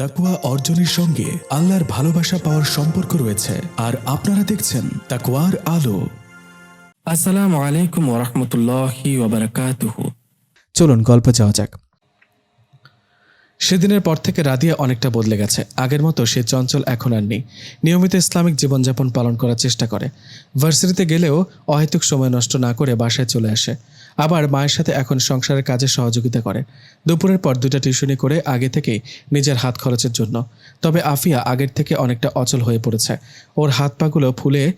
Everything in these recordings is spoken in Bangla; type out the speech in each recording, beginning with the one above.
তাকুয়া অর্জনের সঙ্গে আল্লাহর ভালোবাসা পাওয়ার সম্পর্ক রয়েছে। আর আপনারা দেখছেন তাকুয়ার আলো। আসসালামু আলাইকুম ওরহমতুল্লাহি ওবরাকাতুহু চলুন গল্প যাওয়া যাক। সেদিনের পর থেকে রাদিয়া অনেকটা বদলে গেছে। আগের মতো সে চঞ্চল এখন আর নেই। নিয়মিত ইসলামিক জীবনযাপন পালন করার চেষ্টা করে। ভার্সিটিতে গেলেও অহেতুক সময় নষ্ট না করে বাসায় চলে আসে। আবার মায়ের সাথে এখন সংসারের কাজে সহযোগিতা করে। দুপুরের পর দুটা টিউশনি করে আগে থেকেই নিজের হাত খরচের জন্য। তবে আফিয়া আগের থেকে অনেকটা অচল হয়ে পড়েছে। ওর হাত পাগুলো ফুলে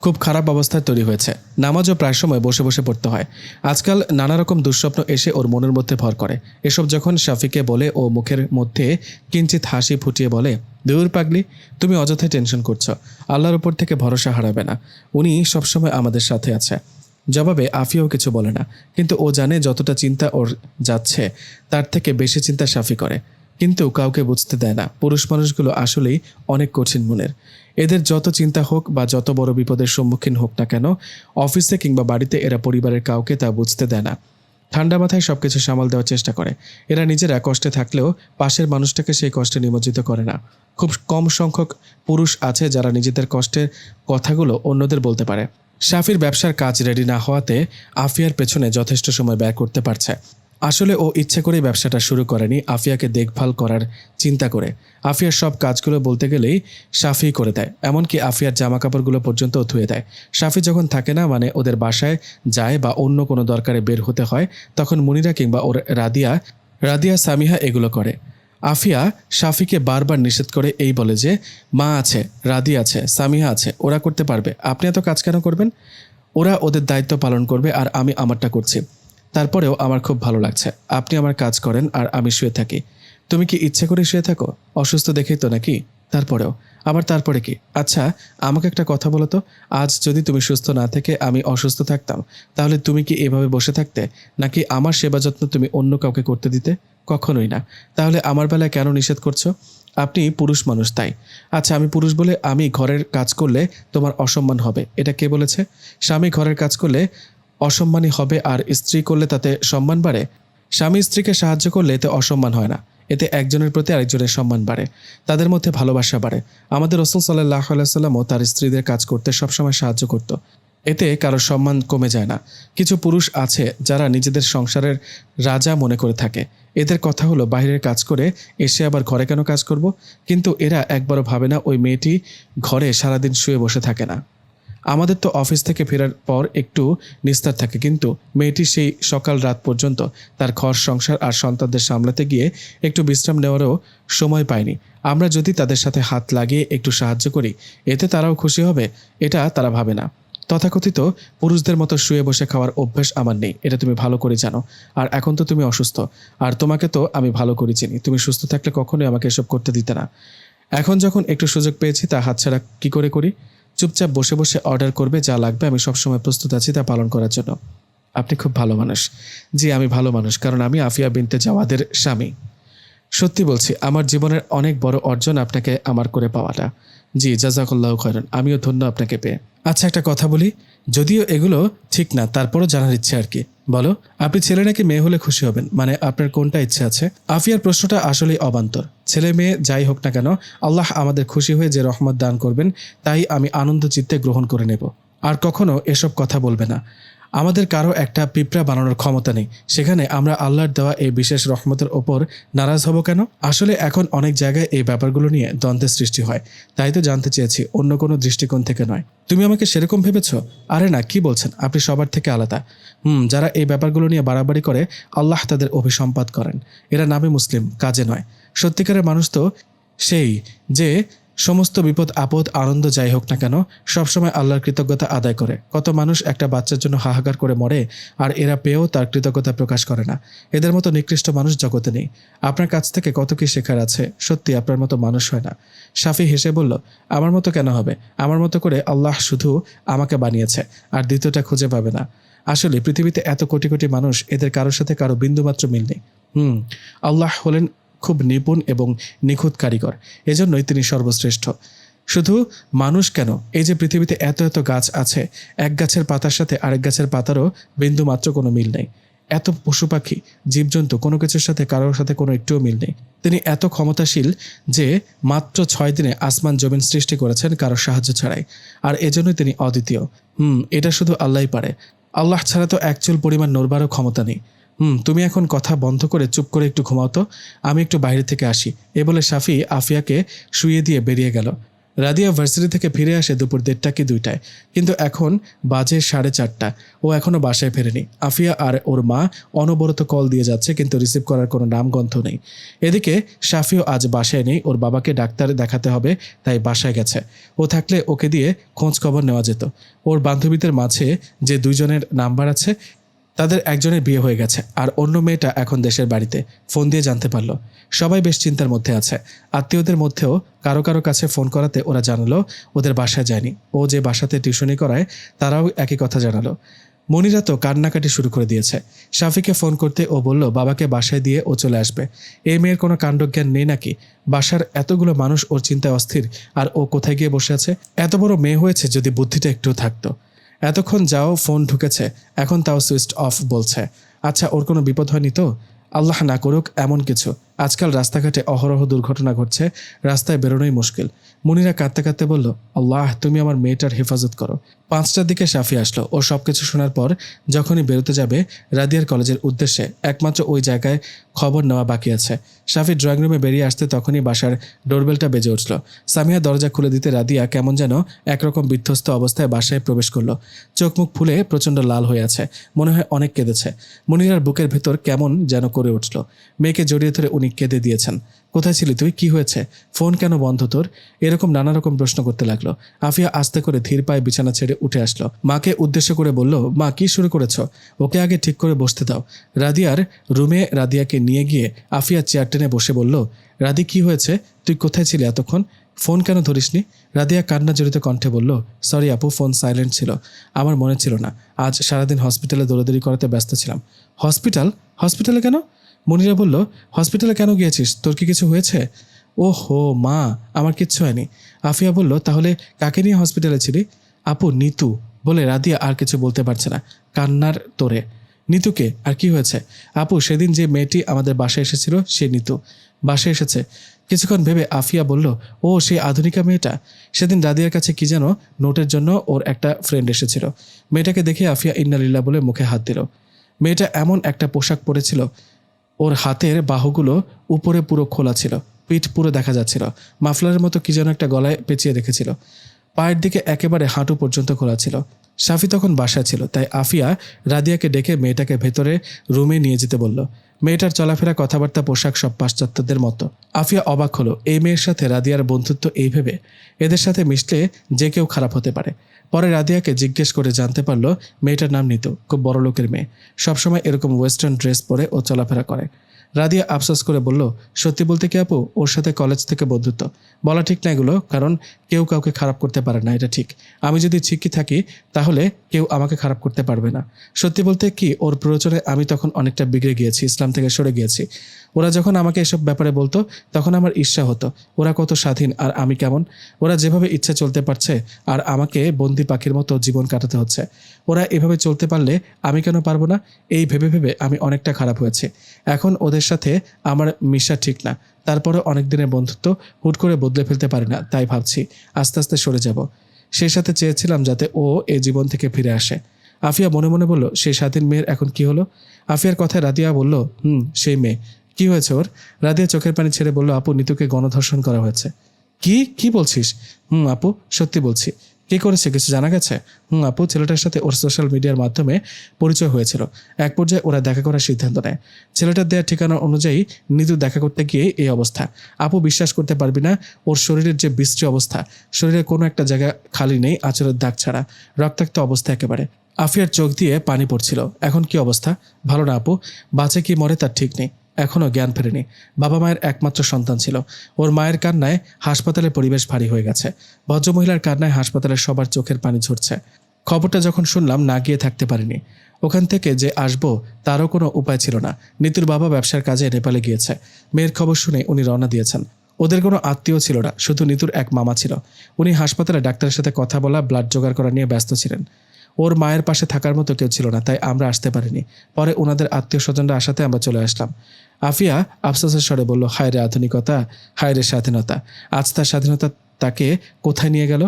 খুব খারাপ অবস্থায় তৈরি হয়েছে। নামাজও প্রায় সময় বসে বসে পড়তে হয়। আজকাল নানা রকম দুঃস্বপ্ন এসে ওর মনের মধ্যে ভর করে। এসব যখন শাফিকে বলে ও মুখের মধ্যে কিঞ্চিত হাসি ফুটিয়ে বলে, দূর পাগলি, তুমি অযথায় টেনশন করছ। আল্লাহর উপর থেকে ভরসা হারাবে না। উনি সবসময় আমাদের সাথে আছে জবাবে আফিয়াও কিছু বলে না। কিন্তু ও জানে যতটা চিন্তা ওর যাচ্ছে, তার থেকে বেশি চিন্তা সাফি করে। কিন্তু কাউকে বুঝতে দেয় না। পুরুষ মানুষগুলো আসলেই অনেক কঠিন মনের। এদের যত চিন্তা হোক বা যত বড় বিপদের সম্মুখীন হোক না কেন, অফিসে কিংবা বাড়িতে এরা পরিবারের কাউকে তা বুঝতে দেয় না। ঠান্ডা মাথায় সবকিছু সামাল দেওয়ার চেষ্টা করে। এরা নিজেরা কষ্টে থাকলেও পাশের মানুষটাকে সেই কষ্টে নিমজ্জিত করে না। খুব কম সংখ্যক পুরুষ আছে যারা নিজেদের কষ্টের কথাগুলো অন্যদের বলতে পারে। শাফির ব্যবসার কাজ রেডি না হওয়াতে আফিয়ার পেছনে যথেষ্ট সময় ব্যয় করতে পারছে। আসলে ও ইচ্ছে করেই ব্যবসাটা শুরু করেনি আফিয়াকে দেখভাল করার চিন্তা করে। আফিয়ার সব কাজগুলো বলতে গেলেই সাফি করে দেয়, এমনকি আফিয়ার জামা কাপড়গুলো পর্যন্ত ধুয়ে দেয়। সাফি যখন থাকে না মানে ওদের বাসায় যায় বা অন্য কোনো দরকারে বের হতে হয়, তখন মুনিরা কিংবা ওর রাদিয়া রাদিয়া, সামিহা এগুলো করে। আফিয়া শাফিকে বারবার নিষেধ করে এই বলে যে, মা আছে, রাদি আছে, সামিহা আছে, ওরা করতে পারবে। আপনি এত কাজ কেন করবেন? ওরা ওদের দায়িত্ব পালন করবে আর আমি আমারটা করছি। তারপরেও আমার খুব ভালো লাগছে। আপনি আমার কাজ করেন আর আমি শুয়ে থাকি। তুমি কি ইচ্ছে করে শুয়ে থাকো? অসুস্থ দেখেই তো নাকি? তারপরেও। আবার তারপরে কি? আচ্ছা আমাকে একটা কথা বলো তো। আজ যদি তুমি সুস্থ না থেকে আমি অসুস্থ থাকতাম, তাহলে তুমি কি এভাবে বসে থাকতে? নাকি আমার সেবা যত্ন তুমি অন্য কাউকে করতে দিতে? কখনোই না। তাহলে আমার বেলায় কেন নিষেধ করছ? আপনি পুরুষ মানুষ, তাই। আচ্ছা আমি পুরুষ বলে আমি ঘরের কাজ করলে তোমার অসম্মান হবে। এটা কে বলেছে? স্বামী ঘরের কাজ করলে অসম্মানী হবে আর স্ত্রী করলে তাতে সম্মান বাড়ে। স্বামী স্ত্রীকে সাহায্য করলে এতে অসম্মান হয় না। এতে একজনের প্রতি আরেকজনের সম্মান বাড়ে। তাদের মধ্যে ভালোবাসা বাড়ে। আমাদের রসুল সাল্লাহ আলাইসাল্লামও তার স্ত্রীদের কাজ করতে সবসময় সাহায্য করত। এতে কারও সম্মান কমে যায় না। কিছু পুরুষ আছে যারা নিজেদের সংসারের রাজা মনে করে থাকে। এদের কথা হলো বাইরের কাজ করে এসে আবার ঘরে কেন কাজ করব? কিন্তু এরা একবারও ভাবে না, ওই মেয়েটি ঘরে সারাদিন শুয়ে বসে থাকে না। আমাদের তো অফিস থেকে ফেরার পর একটু নিস্তার থাকে, কিন্তু মেয়েটি সেই সকাল রাত পর্যন্ত তার ঘর, সংসার আর সন্তানদের সামলাতে গিয়ে একটু বিশ্রাম নেওয়ারও সময় পায়নি। আমরা যদি তাদের সাথে হাত লাগিয়ে একটু সাহায্য করি, এতে তারাও খুশি হবে, এটা তারা ভাবে না। তথাকথিত পুরুষদের মতো শুয়ে বসে খাওয়ার অভ্যাস আমার নেই, এটা তুমি ভালো করে জানো। আর এখন তো তুমি অসুস্থ, আর তোমাকে তো আমি ভালো করে চিনি। তুমি সুস্থ থাকলে কখনোই আমাকে এসব করতে দিতে না। এখন যখন একটু সুযোগ পেয়েছি তা হাতছাড়া কি করে করি? চুপচাপ বসে বসে অর্ডার করবে যা লাগবে, আমি সবসময় প্রস্তুত আছি তা পালন করার জন্য। আপনি খুব ভালো মানুষ। জি, আমি ভালো মানুষ, কারণ আমি আফিয়া বিনতে জাওয়াদের স্বামী। সত্যি বলছি, আমার জীবনের অনেক বড় অর্জন আপনাকে আমার করে পাওয়াটা। জি, জাজাকুল্লাহ খয়রন। আমিও ধন্য আপনাকে পেয়ে। আচ্ছা একটা কথা বলি। যদিও এগুলো ঠিক না, তারপরও জানার ইচ্ছে আর কি। বলো, আপনি ছেলে নাকি মেয়ে হলে খুশি হবেন? মানে আপনার কোনটা ইচ্ছে আছে? আফিয়ার প্রশ্নটা আসলেই অবান্তর। ছেলে মেয়ে যাই হোক না কেন, আল্লাহ আমাদের খুশি হয়ে যে রহমত দান করবেন, তাই আমি আনন্দ চিত্তে গ্রহণ করে নেব। আর কখনো এসব কথা বলবে না। আমাদের কারও একটা পিঁপড়া বানানোর ক্ষমতা নেই। সেখানে আমরা আল্লাহর দেওয়া এই বিশেষ রহমতের ওপর নারাজ হব কেন? আসলে এখন অনেক জায়গায় এই ব্যাপারগুলো নিয়ে দ্বন্দ্বের সৃষ্টি হয়। তাই তো জানতে চেয়েছি, অন্য কোনো দৃষ্টিকোণ থেকে নয়। তুমি আমাকে সেরকম ভেবেছ? আরে না, কি বলছেন? আপনি সবার থেকে আলাদা। হুম, যারা এই ব্যাপারগুলো নিয়ে বাড়াবাড়ি করে, আল্লাহ তাদের অভিসম্পাদ করেন। এরা নামে মুসলিম, কাজে নয়। সত্যিকারের মানুষ তো সেই যে সমস্ত বিপদ, আপদ, আনন্দ যাই হোক না কেন, সবসময় আল্লাহর কৃতজ্ঞতা আদায় করে। কত মানুষ একটা বাচ্চার জন্য হাহাকার করে মরে, আর এরা পেয়েও তার কৃতজ্ঞতা প্রকাশ করে না। এদের মতো নিকৃষ্ট মানুষ জগতে নেই। আপনার কাছ থেকে কত কি শেখার আছে? সত্যি আপনার মতো মানুষ হয় না। সাফি হেসে বলল, আমার মতো কেন হবে? আমার মতো করে আল্লাহ শুধু আমাকে বানিয়েছে, আর দ্বিতীয়টা খুঁজে পাবে না। আসলে পৃথিবীতে এত কোটি কোটি মানুষ, এদের কারোর সাথে কারও বিন্দুমাত্র মিল নেই। হুম, আল্লাহ হলেন খুব নিপুণ এবং নিখুঁত কারিগর। এজন্যই তিনি সর্বশ্রেষ্ঠ। শুধু মানুষ কেন? এই যে পৃথিবীতে এত এত গাছ আছে, এক গাছের পাতার সাথে আরেক গাছের পাতারও বিন্দু মাত্র কোনো মিল নেই। এত পশু পাখি, জীবজন্তু, কোনো কিছুর সাথে কারোর সাথে কোনো একটুও মিল নেই। তিনি এত ক্ষমতাশীল যে মাত্র ছয় দিনে আসমান জমিন সৃষ্টি করেছেন কারোর সাহায্য ছাড়াই। আর এজন্যই তিনি অদ্বিতীয়। হুম, এটা শুধু আল্লাহই পারে। আল্লাহ ছাড়া তো একচুল পরিমাণ নড়বারও ক্ষমতা নেই। হুম, তুমি এখন কথা বন্ধ করে চুপ করে একটু ঘুমাও তো। আমি একটু বাইরে থেকে আসি। এ বলে শাফি আফিয়াকে শুয়ে দিয়ে বেরিয়ে গেল। রাদিয়া ভার্সিটি থেকে ফিরে আসে দুপুর দেড়টা কি দুইটায়। কিন্তু এখন বাজে সাড়ে চারটা। ও এখনও বাসায় ফেরেনি। আফিয়া আর ওর মা অনবরত কল দিয়ে যাচ্ছে, কিন্তু রিসিভ করার কোনো নামগন্ধ নেই। এদিকে সাফিও আজ বাসায় নেই। ওর বাবাকে ডাক্তার দেখাতে হবে, তাই বাসায় গেছে। ও থাকলে ওকে দিয়ে খোঁজ খবর নেওয়া যেত। ওর বান্ধবীদের মাঝে যে দুইজনের নাম্বার আছে তাদের একজনের বিয়ে হয়ে গেছে, আর অন্য মেয়েটা এখন দেশের বাড়িতে। ফোন দিয়ে জানতে পারল। সবাই বেশ চিন্তার মধ্যে আছে। আত্মীয়দের মধ্যেও কারও কারও কাছে ফোন করাতে ওরা জানালো, ওদের বাসায় যায়নি। ও যে বাসাতে টিউশনি করায়, তারাও একই কথা জানালো। মনিরা তো কান্নাকাটি শুরু করে দিয়েছে। শাফিকে ফোন করতে ও বলল, বাবাকে বাসায় দিয়ে ও চলে আসবে। এই মেয়ের কোনো কাণ্ডজ্ঞান নেই নাকি? বাসার এতগুলো মানুষ ওর চিন্তায় অস্থির, আর ও কোথায় গিয়ে বসে আছে? এত বড় মেয়ে হয়েছে যদি বুদ্ধিটা একটু থাকতো। এতক্ষণ যাও, ফোন ঢুকেছে। এখন তাও সুইচ অফ বলছে। আচ্ছা ওর কোনো বিপদ হয়নি তো? আল্লাহ না করুক, এমন কিছু। আজকাল রাস্তাঘাটে অহরহ দুর্ঘটনা ঘটছে, রাস্তায় বেরোনোই মুশকিল। মুনিরা কাঁদতে কাঁদতে বলল, আল্লাহ, তুমি আমার মেয়েটার হেফাজত করো। পাঁচটার দিকে সাফি আসলো। ও সব কিছু শোনার পর যখনই বেরোতে যাবে, রাদিয়ার কলেজের উদ্দেশ্যে একমাত্র ওই জায়গায় খবর নেওয়া বাকি আছে। সাফি ড্রয়িং রুমে বেরিয়ে আসতে তখনই বাসার ডোরবেলটা বেজে উঠল। সামিয়া দরজা খুলে দিতে রাদিয়া কেমন যেন একরকম বিধ্বস্ত অবস্থায় বাসায় প্রবেশ করল। চোখ মুখ ফুলে প্রচণ্ড লাল হয়ে আছে। মনে হয় অনেক কেঁদেছে। মনিরার বুকের ভেতর কেমন যেন করে উঠল। মেয়েকে জড়িয়ে ধরে উনি কেঁদে দিয়েছেন। কোথায় ছিলি তুই? কি হয়েছে? ফোন কেন বন্ধ তোর? এরকম নানা রকম প্রশ্ন করতে লাগল। আফিয়া আস্তে করে ধীর পায়ে বিছানা ছেড়ে উঠে আসলো। মাকে উদ্দেশ্য করে বলল, মা, কি শুরু করেছ? ওকে আগে ঠিক করে বসতে দাও। রাদিয়ার রুমে রাদিয়াকে নিয়ে গিয়ে আফিয়া চেয়ার টেনে বসে বলল, রাদি, কি হয়েছে? তুই কোথায় ছিলি এতক্ষণ? ফোন কেন ধরিসনি? রাদিয়া কান্না জড়িত কণ্ঠে বলল, সরি আপু, ফোন সাইলেন্ট ছিল। আমার মনে ছিল না। আজ সারাদিন হসপিটালে দৌড়াদৌড়ি করাতে ব্যস্ত ছিলাম। হসপিটাল? হসপিটালে কেন? মনিরা বলল, হসপিটালে কেন গিয়েছিস? তোর কি কিছু হয়েছে? ও হো মা, আমার কিচ্ছু হয়নি। আফিয়া বলল, তাহলে কাকে নিয়ে হসপিটালে ছিলি? আপু, নিতু। বলে রাদিয়া আর কিছু বলতে পারছে না, কান্নার তোরে। নিতুকে, আর কি হয়েছে? আপু, সেদিন যে মেয়েটি আমাদের বাসায় এসেছিল, সে নিতু। বাসায় এসেছে। কিছুক্ষণ ভেবে আফিয়া বলল, ও, সেই আধুনিকা মেয়েটা? সেদিন রাদিয়ার কাছে কি যেন নোটের জন্য ওর একটা ফ্রেন্ড এসেছিল। মেয়েটাকে দেখে আফিয়া ইন্নালিল্লা বলে মুখে হাত দিল। মেয়েটা এমন একটা পোশাক পরেছিল ওর হাতের বাহুগুলো উপরে পুরো খোলা ছিল, পিঠ পুরো দেখা যাচ্ছিল, মাফলারের মতো কি যেন একটা গলায় পেঁচিয়ে রেখেছিল। পায়ের দিকে একেবারে হাঁটু পর্যন্ত খোলা ছিল। সাফি তখন বাসায় ছিল, তাই আফিয়া রাদিয়াকে ডেকে মেয়েটাকে ভেতরে রুমে নিয়ে যেতে বলল। মেয়েটার চলাফেরা, কথাবার্তা, পোশাক সব পাশ্চাত্যদের মতো। আফিয়া অবাক হলো, এই মেয়ের সাথে রাদিয়ার বন্ধুত্ব এই ভেবে। এদের সাথে মিশলে যে কেউ খারাপ হতে পারে। পরে রাদিয়াকে জিজ্ঞেস করে জানতে পারল মেয়েটার নাম নিত, খুব বড় লোকের মেয়ে। সবসময় এরকম ওয়েস্টার্ন ড্রেস পরে ও চলাফেরা করে। রাদিয়া আফসোস করে বলল, সত্যি বলতে কি আপু, ওর সাথে কলেজ থেকে বন্ধুত্ব? বলা ঠিক না এগুলো, কারণ কেউ কাউকে খারাপ করতে পারে না, এটা ঠিক। আমি যদি ঠিকই থাকি, তাহলে কেউ আমাকে খারাপ করতে পারবে না। সত্যি বলতে কি, ওর প্রয়োজনে আমি তখন অনেকটা বিগড়ে গিয়েছি, ইসলাম থেকে সরে গিয়েছি। ওরা যখন আমাকে এসব ব্যাপারে বলতো, তখন আমার ঈর্ষা হতো, ওরা কত স্বাধীন আর আমি কেমন? ওরা যেভাবে ইচ্ছা চলতে পারছে, আর আমাকে বন্দি পাখির মতো জীবন কাটাতে হচ্ছে। ওরা এভাবে চলতে পারলে আমি কেন পারব না? এই ভেবে ভেবে আমি অনেকটা খারাপ হয়েছে। এখন ওদের সাথে আমার মিশা ঠিক না। তারপরে অনেক দিনের বন্ধুত্ব হুট করে বদলে ফেলতে পারি না, তাই ভাবছি আস্তে আস্তে সরে যাব। সেই সাথে চেয়েছিলাম যাতে ও এই জীবন থেকে ফিরে আসে। আফিয়া মনে মনে বলল, সেই স্বাধীন মেয়ের এখন কি হলো? আফিয়ার কথায় রাদিয়া বলল, হুম, সেই মেয়ে। কি হয়েছে ওর? রাদিয়া চোখের পানি ছেড়ে বলল, আপু, নিতুকে গণধর্ষণ করা হয়েছে। কি? কি বলছিস? হুম, আপু, সত্যি বলছি। কে করেছে কিছু জানা গেছে? হুম, আপু, ছেলেটার সাথে ওর সোশ্যাল মিডিয়ার মাধ্যমে পরিচয় হয়েছিল। এক পর্যায়ে ওরা দেখা করার সিদ্ধান্ত নেয়। ছেলেটার দেওয়ার ঠিকানা অনুযায়ী নিতু দেখা করতে গিয়ে এই অবস্থা। আপু, বিশ্বাস করতে পারবি না, ওর শরীরের যে বিশ্রী অবস্থা, শরীরের কোনো একটা জায়গা খালি নেই আচরের দাগ ছাড়া। রক্তাক্ত অবস্থা একেবারে। আফিয়ার চোখ দিয়ে পানি পড়ছিল। এখন কি অবস্থা? ভালো না, আপু? বাঁচে কি মরে তার ঠিক নেই। এখনও জ্ঞান ফেরেনি। বাবা মায়ের একমাত্র সন্তান ছিল। ওর মায়ের কান্নায় হাসপাতালের পরিবেশ ভারী হয়ে গেছে। ভদ্রমহিলার কান্নায় হাসপাতালের সবার চোখের পানি ঝরছে। খবরটা যখন শুনলাম, না গিয়ে থাকতে পারিনি। ওখান থেকে যে আসব, তারও কোনো উপায় ছিল না। নিতুর বাবা ব্যবসার কাজে নেপালে গিয়েছে। মেয়ের খবর শুনে উনি রওনা দিয়েছেন। ওদের কোনো আত্মীয় ছিল না, শুধু নিতুর এক মামা ছিল। উনি হাসপাতালে ডাক্তারের সাথে কথা বলা, ব্লাড জোগাড় করা নিয়ে ব্যস্ত ছিলেন। ওর মায়ের পাশে থাকার মতো কেউ ছিল না, তাই আমরা আসতে পারিনি। পরে ওনাদের আত্মীয় স্বজনরা আসাতে আমরা চলে আসলাম। আফিয়া আফসোসের স্বরে বলল হায় রে আধুনিকতা হায় রে স্বাধীনতা। আজ তার স্বাধীনতা তাকে কোথায় নিয়ে গেল?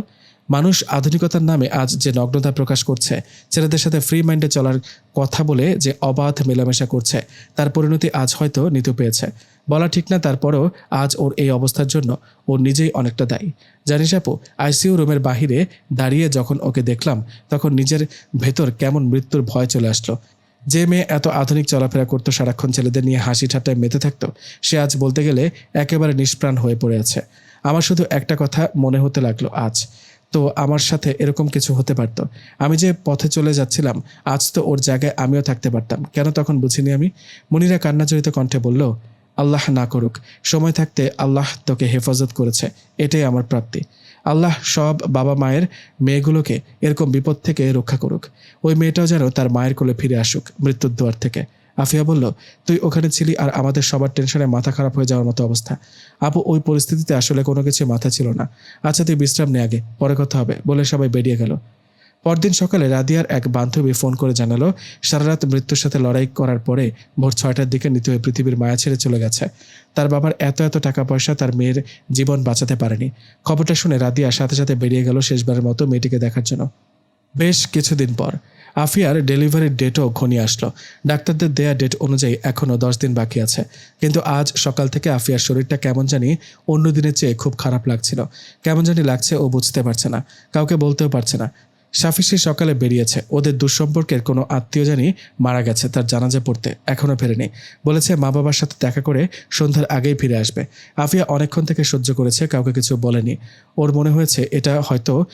মানুষ আধুনিকতার নামে আজ যে নগ্নতা প্রকাশ করছে, ছেলেদের সাথে ফ্রি মাইন্ডে চলার কথা বলে যে অবাধ মেলামেশা করছে, তার পরিণতি আজ হয়তো নিতে পেয়েছে। বলা ঠিক না, তারপরেও আজ ওর এই অবস্থার জন্য ও নিজেই অনেকটা দায়ী। জানিস আপু, আইসিইউ রুমের বাহিরে দাঁড়িয়ে যখন ওকে দেখলাম, তখন নিজের ভেতর কেমন মৃত্যুর ভয় চলে আসলো। যে মেয়ে এত আধুনিক চলাফেরা করতো, সারাক্ষণ ছেলেদের নিয়ে হাসি ঠাট্টায় মেতে থাকতো, সে আজ বলতে গেলে একেবারে নিষ্প্রাণ হয়ে পড়ে আছে। আমার শুধু একটা কথা মনে হতে লাগল আজ। তো আমার সাথে এরকম কিছু হতে পারত। আমি যে পথে চলে যাচ্ছিলাম, আজ তো ওর জায়গায় আমিও থাকতে পারতাম। কেন তখন বুঝিনি আমি? মনিরা কান্নাজড়িত কণ্ঠে বলল আল্লাহ না করুক। সময় থাকতে আল্লাহ তোকে হেফাজত করেছে। এটাই আমার প্রাপ্তি। আল্লাহ সব বাবা মায়ের মেয়েগুলোকে এরকম বিপদ থেকে রক্ষা করুক। ওই মেয়েটাও যেন তার মায়ের কোলে ফিরে আসুক মৃত্যুর দুয়ার থেকে। আফিয়া বলল, তুই ওখানে ছিলি আর আমাদের সবার টেনশনে মাথা খারাপ হয়ে যাওয়ার মতো অবস্থা। আপু, ওই পরিস্থিতিতে আসলে কোনো কিছু মাথা ছিল না। আচ্ছা তুই বিশ্রাম নে আগে, পরে কথা হবে। বলে সবাই বেরিয়ে গেল। পরদিন সকালে রাদিয়ার এক বান্ধবী ফোন করে জানালো, সারা রাত মৃত্যুর সাথে লড়াই করার পরে ভোর ছয়টার দিকে নিতে হয়ে পৃথিবীর মায়া ছেড়ে চলে গেছে। তার বাবার এত এত টাকা পয়সা তার মেয়ের জীবন বাঁচাতে পারেনি। খবরটা শুনে রাদিয়া সাথে সাথে বেরিয়ে গেল শেষবারের মতো মেয়েটিকে দেখার জন্য। বেশ কিছুদিন পর আফিয়ার ডেলিভারির ডেটও ঘনিয়ে আসলো। ডাক্তারদের দেয়া ডেট অনুযায়ী এখনও দশ দিন বাকি আছে। কিন্তু আজ সকাল থেকে আফিয়ার শরীরটা কেমন জানি অন্য দিনের চেয়ে খুব খারাপ লাগছিল। কেমন জানি লাগছে ও বুঝতে পারছে না। কাউকে বলতেও পারছে না। সাফি সে সকালে বেরিয়েছে। ওদের দুঃসম্পর্কের কোনো আত্মীয় জানি মারা গেছে, তার জানাজা পড়তে এখনও ফেরেনি। বলেছে মা বাবার সাথে দেখা করে সন্ধ্যার আগেই ফিরে আসবে। আফিয়া অনেকক্ষণ থেকে সহ্য করেছে, কাউকে কিছু বলেনি। ওর মনে হয়েছে, এটা হয়তো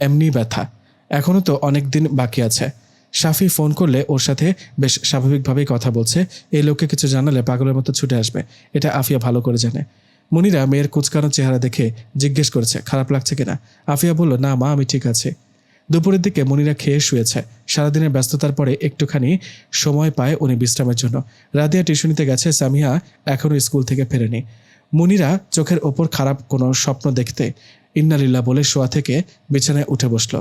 এমনি ব্যথা। এখনও তো অনেক দিন বাকি আছে। শাফি ফোন করলে ওর সাথে বেশ স্বাভাবিকভাবেই কথা বলছে। এই লোককে কিছু জানালে পাগলের মতো ছুটে আসবে। এটা আফিয়া ভালো করে জানে। মনিরা মেয়ের কুচকানো চেহারা দেখে জিজ্ঞেস করেছে, খারাপ লাগছে কিনা? আফিয়া বলল, না মা, আমি ঠিক আছে। দুপুরের দিকে মনিরা খেয়ে শুয়েছে। সারাদিনের ব্যস্ততার পরে একটুখানি সময় পায় উনি বিশ্রামের জন্য। রাদিয়া টিউশনিতে গেছে সামিয়া, এখনও স্কুল থেকে ফেরেনি। মুনিরা চোখের ওপর খারাপ কোনো স্বপ্ন দেখতে ইন্নালিল্লা বলে শোয়া থেকে বিছানায় উঠে বসল।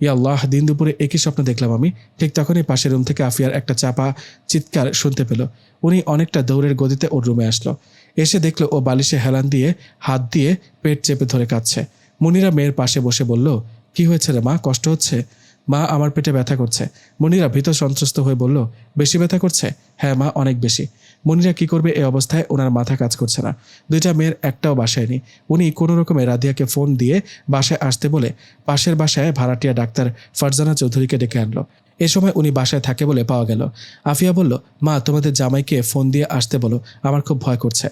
ইয়া আল্লাহ, দিন দুপুরে একই স্বপ্ন দেখলাম আমি। ঠিক তখনই পাশের রুম থেকে আফিয়ার একটা চাপা চিৎকার শুনতে পেল। উনি অনেকটা দৌড়ের গতিতে ওর রুমে আসলো। এসে দেখল ও বালিশে হেলান দিয়ে, হাত দিয়ে পেট চেপে ধরে কাঁদছে। মুনিরা মেয়ের পাশে বসে বলল কি হয়েছে রে মা? কষ্ট হচ্ছে? মা, আমার পেটে ব্যথা করছে। মনিরা ভীত সন্ত্রস্ত হয়ে বলল, বেশি ব্যথা করছে? হ্যাঁ মা, অনেক বেশি। মনিরা কি করবে এই অবস্থায় ওনার মাথা কাজ করছে না। দুইটা মেয়ের একটাও বাসায় উনি কোনো রকমে রাধিয়াকে ফোন দিয়ে বাসায় আসতে বলে পাশের বাসায় ভাড়াটিয়া ডাক্তার ফারজানা চৌধুরীকে ডেকে আনলো। এ সময় উনি বাসায় থাকে বলে পাওয়া গেল। আফিয়া বলল, মা, তোমাদের জামাইকে ফোন দিয়ে আসতে বলো। আমার খুব ভয় করছে।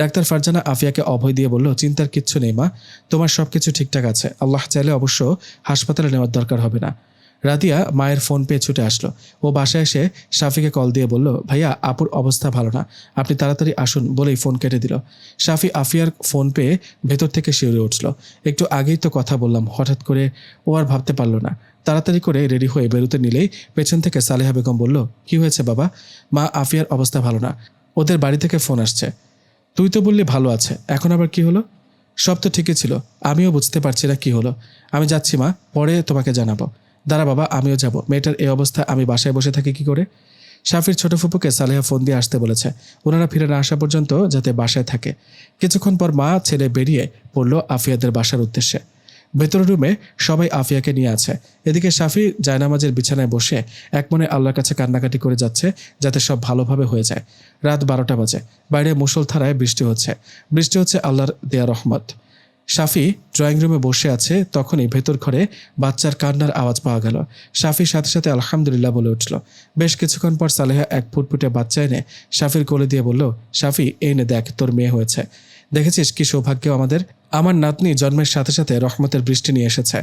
ডাক্তার ফারজানা আফিয়াকে অভয় দিয়ে বলল, চিন্তার কিচ্ছু নেই, মা। তোমার সব কিছু ঠিকঠাক আছে। আল্লাহ চাইলে অবশ্য হাসপাতালে নেওয়ার দরকার হবে না। রাতিয়া মায়ের ফোন পেয়ে ছুটে আসলো। ও বাসায় এসে শাফিকে কল দিয়ে বলল, ভাইয়া, আপুর অবস্থা ভালো না। আপনি তাড়াতাড়ি আসুন, বলেই ফোন কেটে দিল। শাফি আফিয়ার ফোন পেয়ে ভেতর থেকে শিউরে উঠল। একটু আগেই তো কথা বললাম, হঠাৎ করে ও আর ভাবতে পারল না। তাড়াতাড়ি করে রেডি হয়ে বেরোতে নিলেই পেছন থেকে সালেহা বেগম বলল, কি হয়েছে বাবা? মা, আফিয়ার অবস্থা ভালো না। ওদের বাড়ি থেকে ফোন আসছে। তুই তো বললি ভালো আছে। এখন আবার কি হলো? সব তো ঠিকই ছিল। আমিও বুঝতে পারছি না কি হলো। আমি যাচ্ছি, মা। পরে তোমাকে জানাব। দাঁড়া বাবা, আমিও যাব। মেয়েটার এই অবস্থা, আমি বাসায় বসে থাকি কি করে? সাফির ছোট ফুপুকে সালেহা ফোন দিয়ে আসতে বলেছে। ওনারা ফিরে না আসা পর্যন্ত যাতে বাসায় থাকে। কিছুক্ষণ পর মা ছেলে বেরিয়ে পড়ল আফিয়াদের বাসার উদ্দেশ্যে। ভেতর রুমে সবাই আফিয়াকে নিয়ে আছে। এদিকে শাফি জায়নামাজের বিছানায় বসে এক মনে আল্লাহর কাছে কান্নাকাটি করে যাচ্ছে যাতে সব ভালোভাবে হয়ে যায়। রাত বারোটা বাজে। বাইরে মুসলধারায় বৃষ্টি হচ্ছে। বৃষ্টি হচ্ছে আল্লাহর দেয়া রহমত। শাফি ড্রয়িং রুমে বসে আছে, তখনই ভেতর ঘরে বাচ্চার কান্নার আওয়াজ পাওয়া গেল। শাফির সাথে সাথে আলহামদুলিল্লাহ বলে উঠল। বেশ কিছুক্ষণ পর সালেহা এক ফুটফুটে বাচ্চা এনে সাফির কোলে দিয়ে বলল, শাফি, এই নে দেখ, তোর মেয়ে হয়েছে। দেখেছিস কি সৌভাগ্য আমাদের? আমার নাতনি জন্মের সাথে সাথে রহমতের বৃষ্টি নিয়ে এসেছে।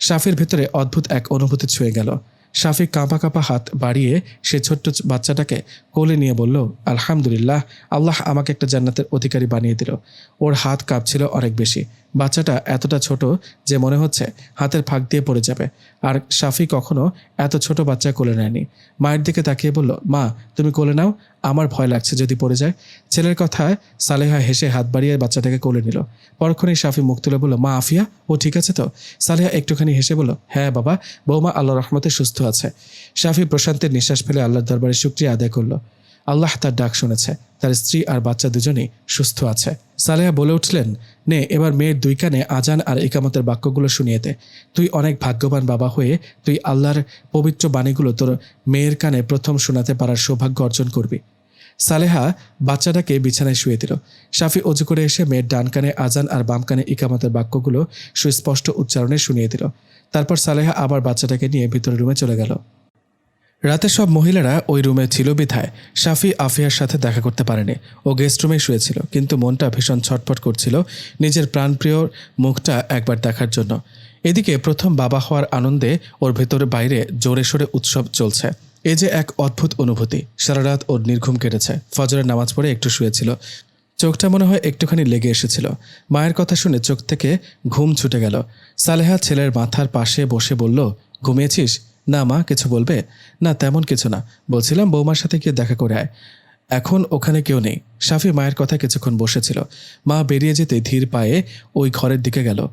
সাফির ভেতরে অদ্ভুত এক অনুভূতি ছুঁয়ে গেল। সাফি কাঁপা কাঁপা হাত বাড়িয়ে সে ছোট্ট বাচ্চাটাকে কোলে নিয়ে বলল, আলহামদুলিল্লাহ, আল্লাহ আমাকে একটা জান্নাতের অধিকারী বানিয়ে দিল। ওর হাত কাঁপছিল অনেক বেশি। বাচ্চাটা এতটা ছোট যে মনে হচ্ছে হাতের ফাঁক দিয়ে পড়ে যাবে। আর সাফি কখনো এত ছোট বাচ্চা কোলে নেয়নি। মায়ের দিকে তাকিয়ে বলল, মা, তুমি কোলে নাও, আমার ভয় লাগছে যদি পড়ে যায়। ছেলের কথায় সালেহা হেসে হাত বাড়িয়ে বাচ্চাটাকে কোলে নিল। পরক্ষণেই সাফি মুখ তুলে বলল, মা, আফিয়া, ও ঠিক আছে তো? সালেহা একটুখানি হেসে বলল হ্যাঁ বাবা, বৌমা আল্লাহ রহমতে সুস্থ আছে। শাফি প্রশান্তের নিঃশ্বাস ফেলে আল্লাহর দরবারে শুক্রিয়া আদায় করল। আল্লাহ তার ডাক শুনেছে। তার স্ত্রী আর বাচ্চা দুজনেই সুস্থ আছে। সালেহা বলে উঠলেন, নে, এবার মেয়ের দুই কানে আজান আর একামতের বাক্যগুলো শুনিয়ে দে। তুই অনেক ভাগ্যবান বাবা হয়ে তুই আল্লাহর পবিত্র বাণীগুলো তোর মেয়ের কানে প্রথম শোনাতে পারার সৌভাগ্য অর্জন করবি। সালেহা বাচ্চাটাকে বিছানায় শুয়ে দিল। শাফি অজু করে এসে মেয়ের ডান কানে আজান আর বাম কানে ইকামতের বাক্যগুলো সুস্পষ্ট উচ্চারণে শুনিয়ে দিল। তারপর সালেহা আবার বাচ্চাটাকে নিয়ে ভিতরে রুমে চলে গেল। রাতে সব মহিলারা ওই রুমে ছিল বিধায়। শাফি আফিয়ার সাথে দেখা করতে পারেনি। ও গেস্ট রুমে শুয়েছিল, কিন্তু মনটা ভীষণ ছটফট করছিল নিজের প্রাণপ্রিয় মুখটা একবার দেখার জন্য। এদিকে প্রথম বাবা হওয়ার আনন্দে ওর ভেতরে বাইরে জোরে সোরে উৎসব চলছে। এ যে এক অদ্ভুত অনুভূতি, সারা রাত ওর নির্ঘুম কেটেছে। ফজরের নামাজ পড়ে একটু শুয়েছিল। চোখটা মনে হয় একটুখানি লেগে এসেছিল। মায়ের কথা শুনে চোখ থেকে ঘুম ছুটে গেল। সালেহা ছেলের মাথার পাশে বসে বলল, ঘুমিয়েছিস? না, মা, কিছু বলবে? না, তেমন কিছু না। বলছিলাম, বৌমার সাথে গিয়ে দেখা করে আয়। এখন ওখানে কেউ নেই। সাফি মায়ের কথা কিছুক্ষণ বসেছিল। মা বেরিয়ে যেতে ধীর পায়ে ওই ঘরের দিকে গেল।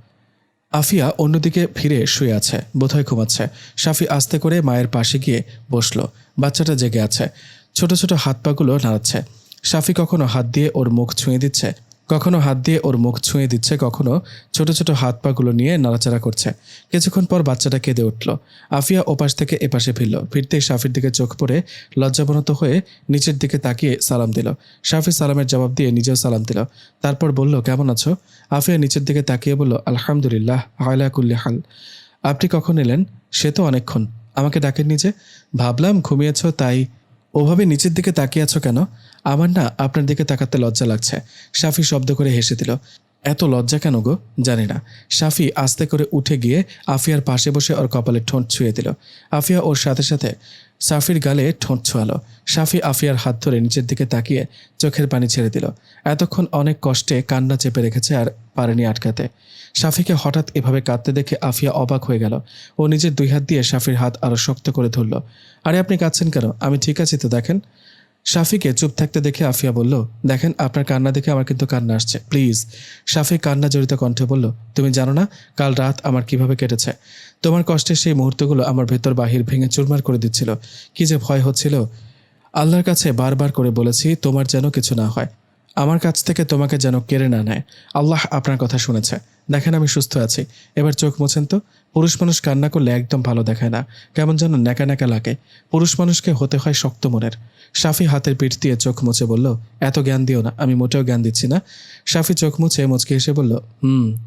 আফিয়া অন্যদিকে ফিরে শুয়ে আছে, বোধহয় ঘুমাচ্ছে। সাফি আস্তে করে মায়ের পাশে গিয়ে বসল। বাচ্চাটা জেগে আছে। ছোট ছোট হাত পাগুলো নাড়াচ্ছে। সাফি কখনো হাত দিয়ে ওর মুখ ছুঁয়ে দিচ্ছে। কখনো হাত দিয়ে ওর মুখ ছুঁয়ে দিচ্ছে, কখনো ছোট ছোট হাত পাগুলো নিয়ে নাড়াচাড়া করছে। কিছুক্ষণ পর বাচ্চাটা কেঁদে উঠল। আফিয়া ওপাশ থেকে এপাশে ফিরল। ফিরতে সাফির দিকে চোখ পড়ে লজ্জাবনত হয়ে নিচের দিকে তাকিয়ে সালাম দিল। শাফি সালামের জবাব দিয়ে নিজেও সালাম দিল। তারপর বলল, কেমন আছো? আফিয়া নিচের দিকে তাকিয়ে বলল, আলহামদুলিল্লাহ হায়লা কুল্লি হাল। আপনি কখন এলেন? সে তো অনেকক্ষণ। আমাকে ডাকেন নিচে ভাবলাম ঘুমিয়েছ, তাই। ওভাবে নিচের দিকে তাকিয়ে আছো কেন? আমার না আপনার দিকে তাকাতে লজ্জা লাগছে। সাফি শব্দ করে হেসে দিল, এত লজ্জা কেন গো? জানি না। সাফি আস্তে করে উঠে গিয়ে আফিয়ার পাশে বসে ওর কপালে ঠোঁট ছুঁয়ে দিল। আফিয়া ওর সাথে সাথে সাফির গালে ঠোঁট ছোঁয়ালো। সাফি আফিয়ার হাত ধরে নিচের দিকে তাকিয়ে চোখের পানি ছেড়ে দিল। এতক্ষণ অনেক কষ্টে কান্না চেপে রেখেছে আর পারেনি আটকাতে। সাফিকে হঠাৎ এভাবে কাঁদতে দেখে আফিয়া অবাক হয়ে গেল। ও নিজের দুই হাত দিয়ে সাফির হাত আরও শক্ত করে ধরল, আরে আপনি কাঁদছেন কেন? আমি ঠিক আছি তো, দেখেন। শাফিকে চুপ থাকতে দেখে আফিয়া বলল, দেখেন, আপনার কান্না দেখে আমার কিন্তু কান্না আসছে। প্লিজ। শাফি কান্না জড়িত কণ্ঠে বলল, তুমি জানো না, কাল রাত আমার কীভাবে কেটেছে? তোমার কষ্টের সেই মুহূর্তগুলো আমার ভেতর বাহির ভেঙে চুরমার করে দিচ্ছিল। কি যে ভয় হচ্ছিল। আল্লাহর কাছে বারবার করে বলেছি, তোমার যেন কিছু না হয়। আমার কাছ থেকে তোমাকে যেন কেড়ে না নেয়। আল্লাহ আপনার কথা শুনেছে। দেখেন, আমি সুস্থ আছি। এবার চোখ মোছেন তো। পুরুষ মানুষ কান্না করলে একদম ভালো দেখায় না। কেমন যেন ন্যাকা ন্যাকা লাগে। পুরুষ মানুষকে হতে হয় শক্ত মনের। সাফি হাতের পিঠ দিয়ে চোখ মুছে বলল, এত জ্ঞান দিও না, আমি মোটেও জ্ঞান দিচ্ছি না। সাফি চোখ মুছে মুচকে এসে বলল, হুম,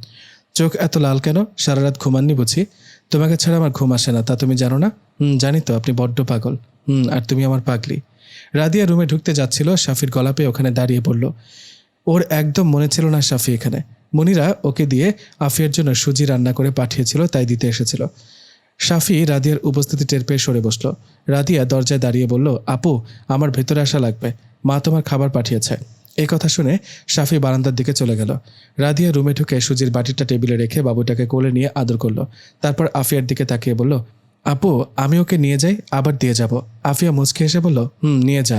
চোখ এত লাল কেন? সারা রাত ঘুমাননি বুঝি? তোমাকে ছাড়া আমার ঘুম আসে না, তা তুমি জানো না? হুম, জানি তো, আপনি বড্ড পাগল। হুম, আর তুমি আমার পাগলি। রাদিয়া রুমে ঢুকতে যাচ্ছিল সাফির গলা পেয়ে ওখানে দাঁড়িয়ে পড়ল। ওর একদম মনে ছিল না সাফি এখানে। মনিরা ওকে দিয়ে আফিয়ার জন্য সুজি রান্না করে পাঠিয়েছিল, তাই দিতে এসেছিল। শাফি রাদিয়ার উপস্থিতি টের পেয়ে সরে বসল। রাদিয়া দরজায় দাঁড়িয়ে বলল, আপু, আমার ভেতরে আসা লাগবে। মা তোমার খাবার পাঠিয়েছে। এই কথা শুনে শাফি বারান্দার দিকে চলে গেল। রাদিয়া রুমে ঢুকে সুজির বাটিটা টেবিলে রেখে বাবুটাকে কোলে নিয়ে আদর করল। তারপর আফিয়ার দিকে তাকিয়ে বলল, আপু, আমি ওকে নিয়ে যাই, আবার দিয়ে যাব। আফিয়া মুচকে এসে বলল, হুম, নিয়ে যা।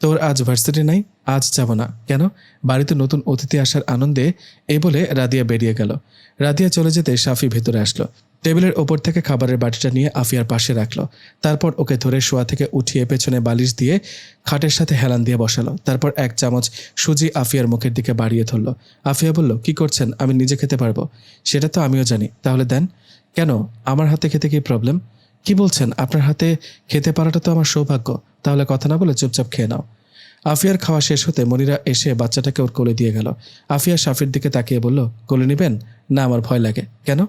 তোর আজ ভার্সিটি নাই আজ যাব না। কেন? বাড়িতে নতুন অতিথি আসার আনন্দে এই বলে রাদিয়া বেরিয়ে গেল। রাদিয়া চলে যেতে সাফি ভেতরে আসলো। টেবিলের ওপর থেকে খাবারের বাটিটা নিয়ে আফিয়ার পাশে রাখল। তারপর ওকে ধরে শোয়া থেকে উঠিয়ে পেছনে বালিশ দিয়ে খাটের সাথে হেলান দিয়ে বসালো। তারপর এক চামচ সুজি আফিয়ার মুখের দিকে বাড়িয়ে ধরলো। আফিয়া বলল, কি করছেন? আমি নিজে খেতে পারব। সেটা তো আমিও জানি। তাহলে দেন। কেন? আমার হাতে খেতে কি প্রবলেম কি বলছেন? আপনার হাতে খেতে পারাটা তো আমার সৌভাগ্য। তাহলে কথা না বলে চুপচাপ খেয়ে নাও। আফিয়ার খাওয়া শেষ হতে মনিরা এসে বাচ্চাটাকে ওর কোলে দিয়ে গেল। আফিয়া সাফির দিকে তাকিয়ে বলল, কোলে নেবেন? না, আমার ভয় লাগে। কেন?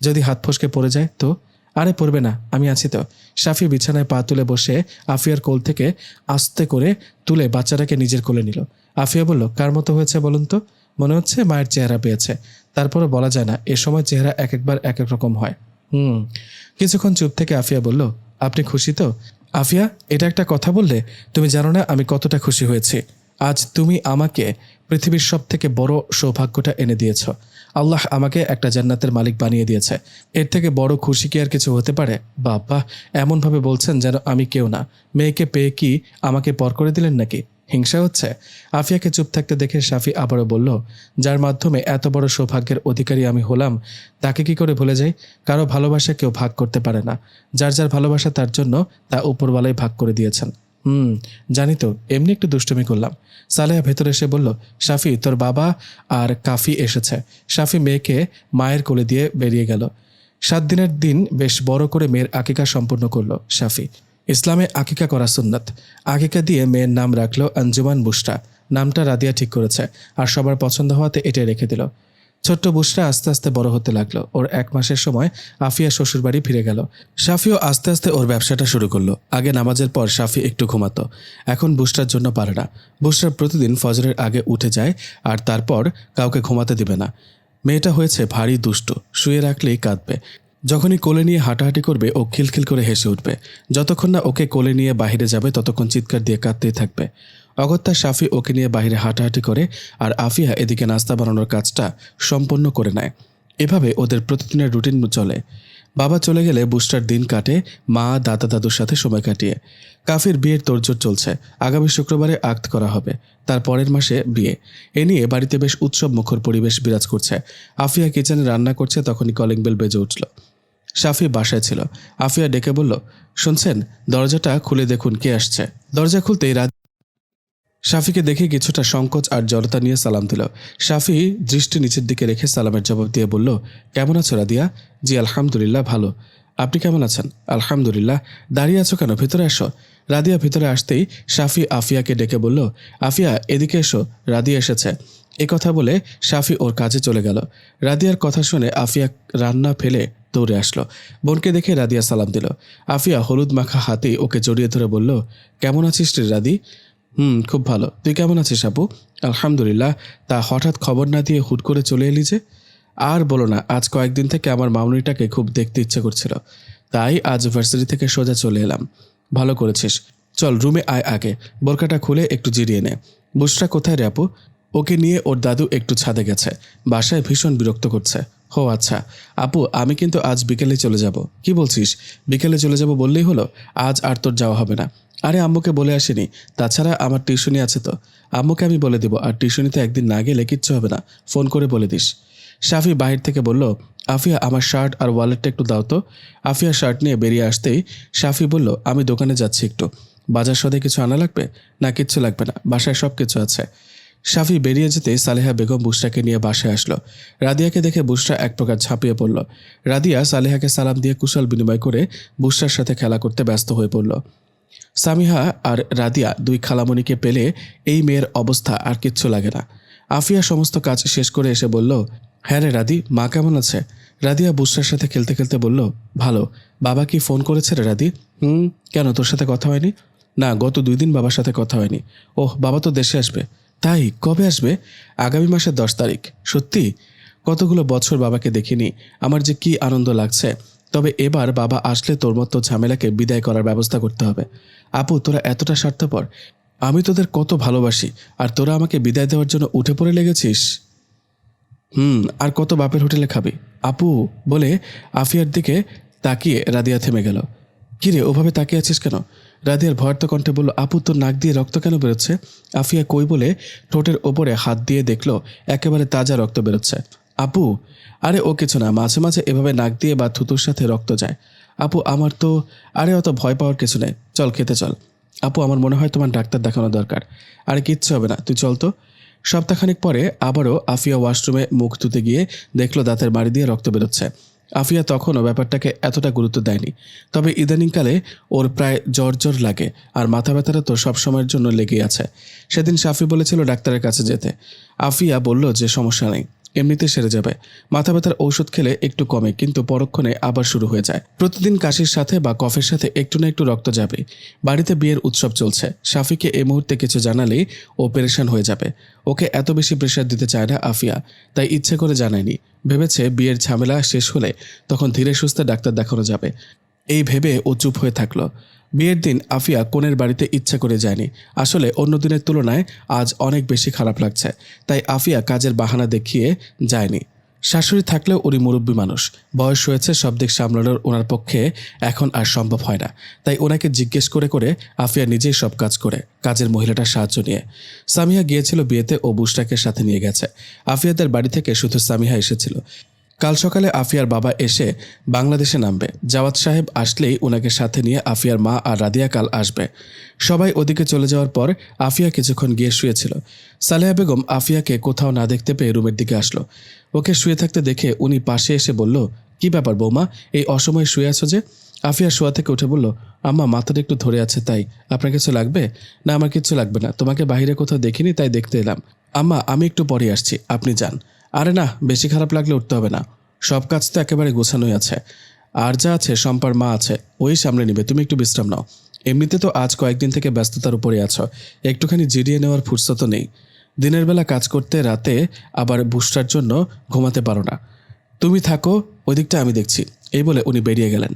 যদি হাত ফসকে পড়ে যায় তো? আরে, পড়বে না, আমি আছি তো। সাফি বিছানায় পা তুলে বসে আফিয়ার কোল থেকে আস্তে করে তুলে বাচ্চাটাকে নিজের কোলে নিল। আফিয়া বলল, কার মতো হয়েছে বলুন তো? মনে হচ্ছে মায়ের চেহারা পেয়েছে। তারপরও বলা যায় না, এ সময় চেহারা এক একবার এক এক রকম হয়। হুম। কিছুক্ষণ চুপ থেকে আফিয়া বলল, আপনি খুশি তো? আফিয়া, এটা একটা কথা বললে তুমি জানো না আমি কতটা খুশি হয়েছি। আজ তুমি আমাকে পৃথিবীর সব থেকে বড় সৌভাগ্যটা এনে দিয়েছ। আল্লাহ আমাকে একটা জান্নাতের মালিক বানিয়ে দিয়েছে। এর থেকে বড় খুশি কি আর কিছু হতে পারে? বাবা এমনভাবে বলছেন যেন আমি কেউ না। মেয়েকে পেয়ে কি আমাকে পর করে দিলেন নাকি? হিংসা হচ্ছে? আফিয়াকে চুপ থাকতে দেখে শাফি আবারও বলল, যার মাধ্যমে এত বড় সৌভাগ্যের অধিকারী আমি হলাম, তাকে কি করে ভুলে যাই? কারও ভালোবাসা কেউ ভাগ করতে পারে না। যার যার ভালোবাসা তার জন্য তা উপরওয়ালাই ভাগ করে দিয়েছেন। হুম, জানি তো, এমনি একটু দুষ্টুমি করলাম। সালেহা ভেতরে এসে বলল, শাফি, তোর বাবা আর কাফি এসেছে। শাফি মেয়েকে মায়ের কোলে দিয়ে বেরিয়ে গেল। সাত দিনের দিন বেশ বড় করে মেয়ের আকিকা সম্পূর্ণ করল শাফি। ইসলামে আকিকা করা সুন্নাত। আকিকা দিয়ে মেয়ের নাম রাখল আঞ্জুমান বুসরা নামটা রাদিয়া ঠিক করেছে, আর সবার পছন্দ হওয়াতে এটাই রেখে দিল। ছোট্ট বুসরা আস্তে আস্তে বড় হতে লাগল। ওর এক মাসের সময় আফিয়া শ্বশুরবাড়ি ফিরে গেল। শাফিও আস্তে আস্তে ওর ব্যবসাটা শুরু করল। আগে নামাজের পর শাফি একটু ঘুমাতো। এখন বুসরার জন্য পারে না। বুসরা প্রতিদিন ফজরের আগে উঠে যায়, আর তারপর কাউকে ঘুমাতে দিবে না। মেয়েটা হয়েছে ভারী দুষ্ট। শুয়ে রাখলেই কাঁদবে। যখনই কোলে নিয়ে হাঁটাহাঁটি করবে, ও খিলখিল করে হেসে উঠবে। যতক্ষণ না ওকে কোলে নিয়ে বাইরে যাবে, ততক্ষণ চিৎকার দিয়ে কাঁদতেই থাকবে। অগত্যা সাফি ওকে নিয়ে বাইরে হাঁটাহাঁটি করে আর আফিয়া এদিকে নাস্তা বানানোর কাজটা সম্পন্ন করে নেয়। এভাবে ওদের প্রতিদিনের রুটিন চলে। বাবা চলে গেলে বুস্টার দিন কাটে, মা, দাদা, দাদুর সাথে সময় কাটিয়ে। কাফির বিয়ের তোড়জোড় চলছে। আগামী শুক্রবারে আক্ত করা হবে। তার পরের মাসে বিয়ে। এ নিয়ে বাড়িতে বেশ উৎসব মুখর পরিবেশ বিরাজ করছে। আফিয়া কিচেনে রান্না করছে, তখনই কলিং বেল বেজে উঠল। শাফি বাসায় ছিল। আফিয়া ডেকে বলল, শুনছেন, দরজাটা খুলে দেখুন কে আসছে। দরজা খুলতেই রাত শাফিকে দেখে কিছুটা সংকোচ আর জড়তা নিয়ে সালাম দিল। শাফি দৃষ্টি নিচের দিকে রেখে সালামের জবাব দিয়ে বলল, কেমন আছো রাদিয়া? জি, আলহামদুলিল্লাহ, ভালো। আপনি কেমন আছেন? আলহামদুলিল্লাহ। দাঁড়িয়ে আছো কেন? ভেতরে আসো। রাদিয়া ভিতরে আসতেই শাফি আফিয়াকে ডেকে বলল, আফিয়া, এদিকে এসো। রাদিয়া এসেছে। এ কথা বলে শাফি ওর কাজে চলে গেল। রাদিয়ার কথা শুনে আফিয়া রান্না ফেলে দৌড়ে আসলো। বোনকে দেখে রাদিয়া সালাম দিল। আফিয়া হলুদ মাখা হাতে ওকে জড়িয়ে ধরে বলল, কেমন আছিস রে রাদি? হুম, খুব ভালো। তুই কেমন আছিস আপু? আলহামদুলিল্লাহ। তা হঠাৎ খবর না দিয়ে হুট করে চলে এলি যে? আর বলো না, আজ কয়েকদিন থেকে আমার মামুনিটাকে খুব দেখতে ইচ্ছে করছিল। তাই আজ ভার্সিটি থেকে সোজা চলে এলাম। ভালো করেছিস। চল রুমে আয় আগে। বোরকাটা খুলে একটু জিরিয়ে নে। বুসরা কোথায় রে আপু? ওকে নিয়ে ওর দাদু একটু ছাদে গেছে। বাসায় ভীষণ বিরক্ত করছে। হো আচ্ছা আপু, আমি কিন্তু আজ বিকেলে চলে যাব। কি বলছিস? বিকেলে চলে যাব বললেই হলো, আজ আর তোর যাওয়া হবে না। আরে আম্মুকে বলে আসিনি, তাছাড়া আমার টিউশনি আছে তো। আম্মুকে আমি বলে দেবো, আর টিউশনিতে একদিন না গেলে কিচ্ছু হবে না। ফোন করে বলে দিস। শাফি বাহির থেকে বলল, আফিয়া, আমার শার্ট আর ওয়ালেটটা একটু দাও তো। আফিয়া শার্ট নিয়ে বেরিয়ে আসতেই শাফি বলল, আমি দোকানে যাচ্ছি একটু। বাজার সদে কিছু আনা লাগবে? না, কিচ্ছু লাগবে না। বাসায় সব কিছু আছে। শাফি বেরিয়ে যেতে সালেহা বেগম বুসরাকে নিয়ে বাসায় আসলো। রাদিয়াকে দেখে বুসরা এক প্রকার ঝাঁপিয়ে পড়ল। রাদিয়া সালেহাকে সালাম দিয়ে কুশল বিনিময় করে বুসরার সাথে খেলা করতে ব্যস্ত হয়ে পড়ল। সামিহা আর রাদিয়া দুই খালামণিকে পেলে এই মেয়ের অবস্থা আর কিচ্ছু লাগে না। আফিয়া সমস্ত কাজ শেষ করে এসে বলল হ্যাঁ রে রাদি, মা কেমন আছে? রাদিয়া বুসরার সাথে খেলতে খেলতে বলল, ভালো। বাবা কি ফোন করেছে রে রাদি? হুম, কেন তোর সাথে কথা হয়নি? না, গত দুই দিন বাবার সাথে কথা হয়নি। ওহ, বাবা তো দেশে আসবে। তাই কবে আসবে? আগামী মাসের দশ তারিখ। সত্যি? কতগুলো বছর বাবাকে দেখিনি। আমার যে কি আনন্দ লাগছে। তবে এবার বাবা আসলে তোর মতো ঝামেলাকে বিদায় করার ব্যবস্থা করতে হবে। আপু, তোরা এতটা স্বার্থপর। আমি তোদের কত ভালোবাসি। আর তোরা আমাকে বিদায় দেওয়ার জন্য উঠে পড়ে লেগেছিস? হুম, আর কত বাপের হোটেলে খাবি? আপু, বলে আফিয়ার দিকে তাকিয়ে রাদিয়া থেমে গেল। কিরে, ওভাবে তাকিয়ে আছিস কেন? রাদিয়ার ভয়ার্ত কণ্ঠে বলল, আপু, তোর নাক দিয়ে রক্ত কেন বেরোচ্ছে? আফিয়া কই বলে ঠোঁটের ওপরে হাত দিয়ে দেখল, একেবারে তাজা রক্ত বেরোচ্ছে। আপু, আরে ও কিছু না, মাঝে মাঝে এভাবে নাক দিয়ে বা থুতুর সাথে রক্ত যায়। আপু, আমার তো, আরে অত ভয় পাওয়ার কিছু নেই, চল খেতে চল। আপু, আমার মনে হয় তোমার ডাক্তার দেখানো দরকার। আরে কিচ্ছু হবে না, তুই চল তো। সপ্তাহখানিক পরে আবারও আফিয়া ওয়াশরুমে মুখ ধুতে গিয়ে দেখল দাঁতের বাড়ি দিয়ে রক্ত বেরোচ্ছে। আফিয়া তখনও ব্যাপারটাকে এতটা গুরুত্ব দেয়নি। তবে ইদানিংকালে ওর প্রায় জ্বর জ্বর লাগে আর মাথা ব্যথাটা তো সব সময়ের জন্য লেগেই আছে। সেদিন সাফি বলেছিল ডাক্তারের কাছে যেতে। আফিয়া বলল যে সমস্যা নেই। এমনিতে সেরে যাবে। মাথা ব্যথার ঔষধ খেলে একটু কমে, কিন্তু পরক্ষণে আবার শুরু হয়ে যায়। প্রতিদিন কাশির সাথে বা কফের সাথে একটু না একটু রক্ত যাবে। বাড়িতে বিয়ের উৎসব চলছে। শাফিকে এই মুহূর্তে কিছু জানালেই ও পেরেশান হয়ে যাবে। ওকে এত বেশি প্রেশার দিতে চায় না আফিয়া, তাই ইচ্ছে করে জানায়নি। ভেবেছে বিয়ের ঝামেলা শেষ হলে তখন ধীরে সুস্থে ডাক্তার দেখানো যাবে। এই ভেবে ও চুপ হয়ে থাকল। বিয়ের দিন আফিয়া কনের বাড়িতে ইচ্ছা করে যায়নি। আসলে অন্য দিনের তুলনায় আজ অনেক বেশি খারাপ লাগছে। তাই আফিয়া কাজের বাহানা দেখিয়ে যায়নি। শাশুড়ি থাকলেও উনি মুরব্বী মানুষ। বয়স হয়েছে, সব দিক সামলানোর ওনার পক্ষে এখন আর সম্ভব হয় না। তাই ওনাকে জিজ্ঞেস করে করে আফিয়া নিজেই সব কাজ করে, কাজের মহিলাটার সাহায্য নিয়ে। সামিয়া গিয়েছিল বিয়েতে ও বুশটাকে সাথে নিয়ে গেছে। আফিয়াদের বাড়ি থেকে শুধু সামিহা এসেছিল। কাল সকালে আফিয়ার বাবা এসে বাংলাদেশে নামবে। জাওয়াত সাহেব আসলেই ওনাকে সাথে নিয়ে আফিয়ার মা আর রাদিয়া কাল আসবে। সবাই ওদিকে চলে যাওয়ার পর আফিয়া কিছুক্ষণ গিয়ে শুয়েছিল। সালেহা বেগম আফিয়াকে কোথাও না দেখতে পেয়ে রুমের দিকে আসলো। ওকে শুয়ে থাকতে দেখে উনি পাশে এসে বলল, কি ব্যাপার বৌমা, এই অসময়ে শুয়ে আছো যে? আফিয়া শোয়া থেকে উঠে বলল, আম্মা, মাথাটা একটু ধরে আছে তাই। আপনার কিছু লাগবে? না, আমার কিছু লাগবে না। তোমাকে বাইরে কোথাও দেখিনি তাই দেখতে এলাম। আম্মা, আমি একটু পরে আসছি। আপনি যান। আরে না, বেশি খারাপ লাগলে উঠতে হবে না। সব কাজ তো একেবারে গোছানোই আছে। আর যা আছে সম্পার মা আছে, ওই সামনে নিবে, তুমি একটু বিশ্রাম নাও। এমনিতে তো আজ কয়েকদিন থেকে ব্যস্ততার উপরে আছো, একটুখানি জিরিয়ে নেওয়ার ফুরসত নেই। দিনের বেলা কাজ করতে, রাতে আবার বুস্টার জন্য ঘুমাতে পারো না। তুমি থাকো, ওদিকটা আমি দেখছি। এই বলে উনি বেরিয়ে গেলেন।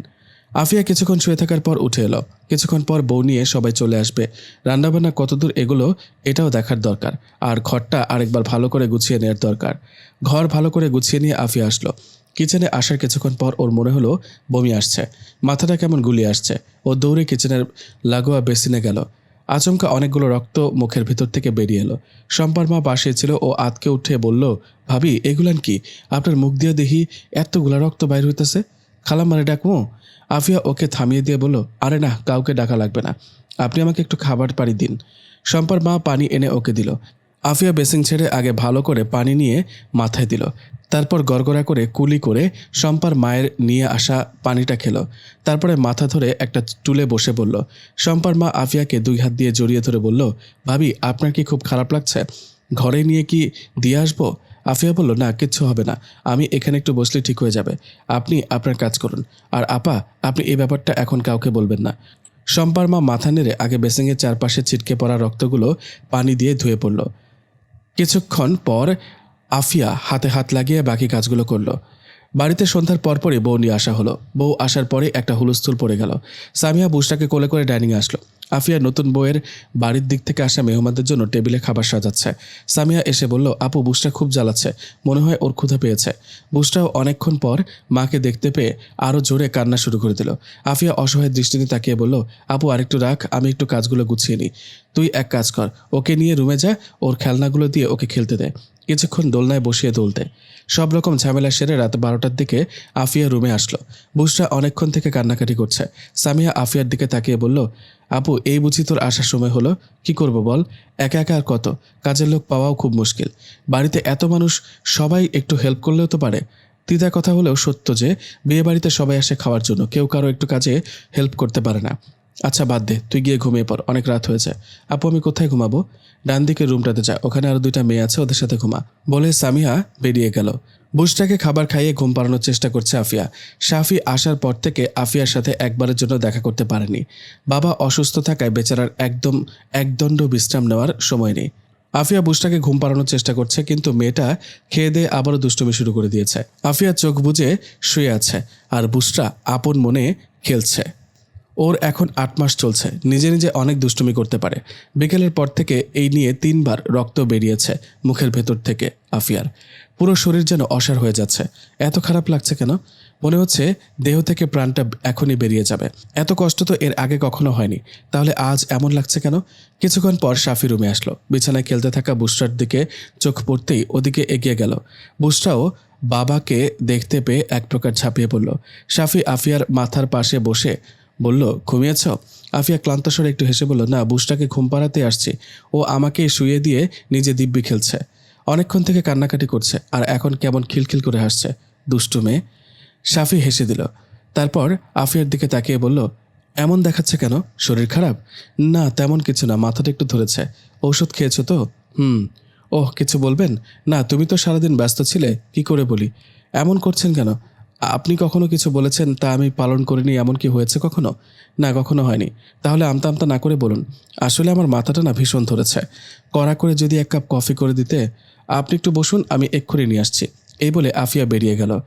আফিয়া কিছুক্ষণ শুয়ে থাকার পর উঠে এলো। কিছুক্ষণ পর বউ নিয়ে সবাই চলে আসবে। রান্নাবান্না কতদূর এগুলো, এটাও দেখার দরকার। আর ঘরটা আরেকবার ভালো করে গুছিয়ে নেওয়ার দরকার। ঘর ভালো করে গুছিয়ে নিয়ে আফিয়া আসলো। কিচেনে আসার কিছুক্ষণ পর ওর মনে হলো, বমি আসছে। মাথাটা কেমন গুলিয়ে আসছে। ও দৌড়ে কিচেনের লাগোয়া বেসিনে গেল। আচমকা অনেকগুলো রক্ত মুখের ভিতর থেকে বেরিয়ে এলো। শম্পার মা পাশে ছিল, ও আতকে উঠে বলল, ভাবি, এগুলান কি? আপনার মুখ দিয়ে দেখি এতগুলা রক্ত বাইর হইতেছে। খালাম্মারে ডাকবো আফিয়া ওকে থামিয়ে দিয়ে বলল, আরে না, কাউকে ডাকা লাগবে না। আপনি আমাকে একটু খাবার পানি দিন। শম্পার মা পানি এনে ওকে দিল। আফিয়া বেসিং ছেড়ে আগে ভালো করে পানি নিয়ে মাথায় দিল। তারপর গড়গড়া করে কুলি করে শম্পার মায়ের নিয়ে আসা পানিটা খেলো। তারপরে মাথা ধরে একটা টুলে বসে বলল শম্পার মা আফিয়াকে দুই হাত দিয়ে জড়িয়ে ধরে বলল, ভাবি, আপনার কি খুব খারাপ লাগছে? ঘরে নিয়ে কি দিয়ে আসব? আফিয়া বলল, না, কিচ্ছু হবে না। আমি এখানে একটু বসলে ঠিক হয়ে যাবে। আপনি আপনার কাজ করুন। আর আপা, আপনি এই ব্যাপারটা এখন কাউকে বলবেন না। শম্পার মা মাথা নেড়ে আগে বেসিংয়ের চারপাশে ছিটকে পড়া রক্তগুলো পানি দিয়ে ধুয়ে পড়ল। কিছুক্ষণ পর আফিয়া হাতে হাত লাগিয়ে বাকি কাজগুলো করল। বাড়িতে সন্ধ্যার পরপরই বউ নিয়ে আসা হলো। বউ আসার পরে একটা হুলস্থুল পড়ে গেল। সামিয়া বুসটাকে কোলে করে ডাইনিংয়ে আসলো। আফিয়া নতুন বউয়ের বাড়ির দিক থেকে আসা মেহমানদের জন্য টেবিলে খাবার সাজাচ্ছে। সামিয়া এসে বলল, আপু, বুসটা খুব জ্বালাচ্ছে। মনে হয় ওর ক্ষুধা পেয়েছে। বুসটাও অনেকক্ষণ পর মাকে দেখতে পেয়ে আরও জোরে কান্না শুরু করে দিল। আফিয়া অসহায় দৃষ্টিতে তাকিয়ে বলল, আপু, আরেকটু রাখ, আমি একটু কাজগুলো গুছিয়ে নিই। তুই এক কাজ কর, ওকে নিয়ে রুমে যা, ওর খেলনাগুলো দিয়ে ওকে খেলতে দে। কিছুক্ষণ দোলনায় বসিয়ে দুলতে সব রকম ঝামেলা সেরে রাত বারোটার দিকে আফিয়া রুমে আসলো। বুসরা অনেকক্ষণ থেকে কান্নাকাটি করছে। সামিয়া আফিয়ার দিকে তাকিয়ে বলল, আপু, এই বুঝি তোর আসার সময় হলো? কি করব বল? একা একা আর কত? কাজের লোক পাওয়াও খুব মুশকিল। বাড়িতে এত মানুষ, সবাই একটু হেল্প করলেও তো পারে। তিতা কথা হলেও সত্য যে বিয়ে বাড়িতে সবাই আসে খাওয়ার জন্য। কেউ কারও একটু কাজে হেল্প করতে পারে না। আচ্ছা বাদ দে, তুই গিয়ে ঘুমিয়ে পড়, অনেক রাত হয়েছে। আপু, আমি কোথায় ঘুমাবো? ডান দিকে রুমটাতে যা, ওখানে আরও দুইটা মেয়ে আছে, ওদের সাথে ঘুমা। বলে সামিয়া বেরিয়ে গেল। বুসটাকে খাবার খাইয়ে ঘুম পাড়ানোর চেষ্টা করছে আফিয়া। শাফি আসার পর থেকে আফিয়ার সাথে একবারের জন্য দেখা করতে পারেনি। বাবা অসুস্থ থাকায় বেচারার একদম, একদণ্ড বিশ্রাম নেওয়ার সময় নেই। আফিয়া বুসটাকে ঘুম পাড়ানোর চেষ্টা করছে, কিন্তু মেয়েটা খেয়ে দিয়ে আবারও দুষ্টুমি শুরু করে দিয়েছে। আফিয়া চোখ বুজে শুয়ে আছে, আর বুসটা আপন মনে খেলছে। ওর এখন আট মাস চলছে। নিজে নিজে অনেক দুষ্টুমি করতে পারে। বিকেলের পর থেকে এই নিয়ে তিনবার রক্ত বেরিয়েছে মুখের ভেতর থেকে আফিয়ার। পুরো শরীর যেন অসার হয়ে যাচ্ছে। এত খারাপ লাগছে কেন? মনে হচ্ছে দেহ থেকে প্রাণটা এখনই বেরিয়ে যাবে। এত কষ্ট তো এর আগে কখনো হয়নি। তাহলে আজ এমন লাগছে কেন? কিছুক্ষণ পর শাফি রুমে আসলো। বিছানায় খেলতে থাকা বুসরার দিকে চোখ পড়তেই ওদিকে এগিয়ে গেল। বুসরাও বাবাকে দেখতে পেয়ে এক প্রকার ঝাঁপিয়ে পড়ল। শাফি আফিয়ার মাথার পাশে বসে বলল, ঘুমিয়েছ? আফিয়া ক্লান্ত স্বরে একটু হেসে বলল, না, বুসটাকে ঘুম পাড়াতে আসছি। ও আমাকে শুয়ে দিয়ে নিজে দিব্যি খেলছে। অনেকক্ষণ থেকে কান্নাকাটি করছে আর এখন কেমন খিলখিল করে হাসছে। দুষ্টু মেয়ে। সাফি হেসে দিল। তারপর আফিয়ার দিকে তাকিয়ে বলল, এমন দেখাচ্ছে কেন? শরীর খারাপ? না, তেমন কিছু না, মাথাটা একটু ধরেছে। ঔষধ খেয়েছো তো? হুম। ওহ, কিছু বলবেন? না, তুমি তো সারাদিন ব্যস্ত ছিলে, কি করে বলি? এমন করছেন কেন? আপনি কখনো কিছু বলেছেন তা আমি পালন করিনি, এমন কি হয়েছে কখনো? না, কখনো হয়নি। তাহলে আমতা আমতা না করে বলুন। আসলে আমার মাথাটা না ভীষণ ধরেছে। কড়া করে যদি এক কাপ কফি করে দিতে, আপনি একটু বসুন, আমি এক্ষুনি নিয়ে আসছি। এই বলে আফিয়া বেরিয়ে গেল।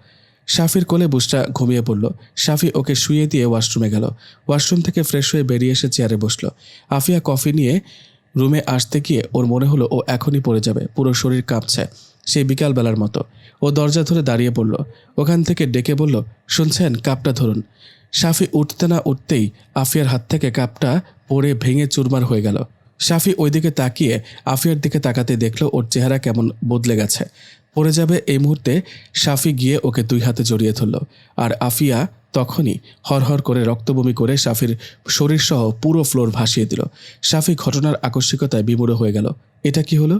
সাফির কোলে বুসটা ঘুমিয়ে পড়ল। সাফি ওকে শুয়ে দিয়ে ওয়াশরুমে গেল। ওয়াশরুম থেকে ফ্রেশ হয়ে বেরিয়ে এসে চেয়ারে বসল। আফিয়া কফি নিয়ে রুমে আসতে গিয়ে ওর মনে হলো ও এখনই পড়ে যাবে, পুরো শরীর কাঁপছে। সেই বিকালবেলার মতো। ও দরজা ধরে দাঁড়িয়ে পড়ল। ওখান থেকে ডেকে বলল, শুনছেন, কাপটা ধরুন। সাফি উঠতে না উঠতেই আফিয়ার হাত থেকে কাপটা পড়ে ভেঙে চুরমার হয়ে গেল। শাফি ওইদিকে তাকিয়ে আফিয়ার দিকে তাকাতে দেখল ওর চেহারা কেমন বদলে গেছে। পড়ে যাবে এই মুহূর্তে সাফি গিয়ে ওকে দুই হাতে জড়িয়ে ধরল, আর আফিয়া তখনই হরহর করে রক্তবমি করে শাফির শরীরসহ পুরো ফ্লোর ভাসিয়ে দিল। শাফি ঘটনার আকস্মিকতায় বিমূঢ় হয়ে গেল। এটা কি হলো?